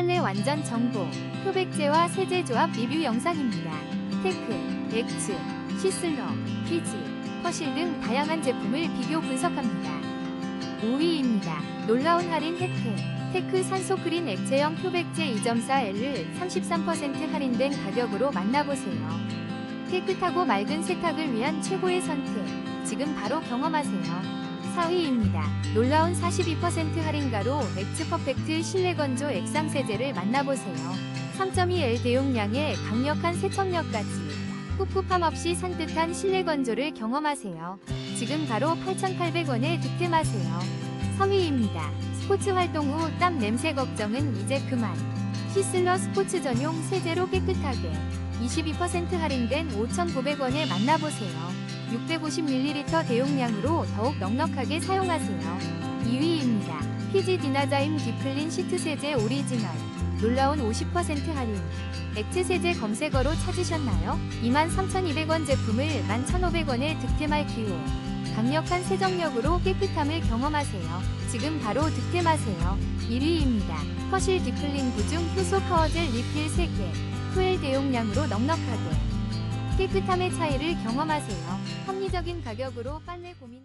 빨래 완전 정보, 표백제와 세제 조합 리뷰 영상입니다. 테크, 엑츠, 시슬러, 피지, 퍼실 등 다양한 제품을 비교 분석합니다. 5위입니다. 놀라운 할인 혜택. 테크 산소 크린 액체형 표백제 2.4L을 33% 할인된 가격으로 만나보세요. 깨끗하고 맑은 세탁을 위한 최고의 선택. 지금 바로 경험하세요. 4위입니다. 놀라운 42% 할인가로 엑츠 퍼펙트 실내 건조 액상 세제를 만나보세요. 3.2L 대용량의 강력한 세척력까지 꿉꿉함 없이 산뜻한 실내 건조를 경험하세요. 지금 바로 8,800원에 득템하세요. 3위입니다. 스포츠 활동 후 땀 냄새 걱정은 이제 그만. 시슬러 스포츠 전용 세제로 깨끗하게 22% 할인된 5,900원에 만나보세요. 650ml 대용량으로 더욱 넉넉하게 사용하세요. 2위입니다. 피지 디나자임 디플린 시트 세제 오리지널. 놀라운 50% 할인. 액체 세제 검색어로 찾으셨나요? 23,200원 제품을 11,500원에 득템할 기회. 강력한 세정력으로 깨끗함을 경험하세요. 지금 바로 득템하세요. 1위입니다. 퍼실 디플린 9중 효소 파워젤 리필 3개. 2L 대용량으로 넉넉하게. 깨끗함의 차이를 경험하세요. 합리적인 가격으로 빨래 고민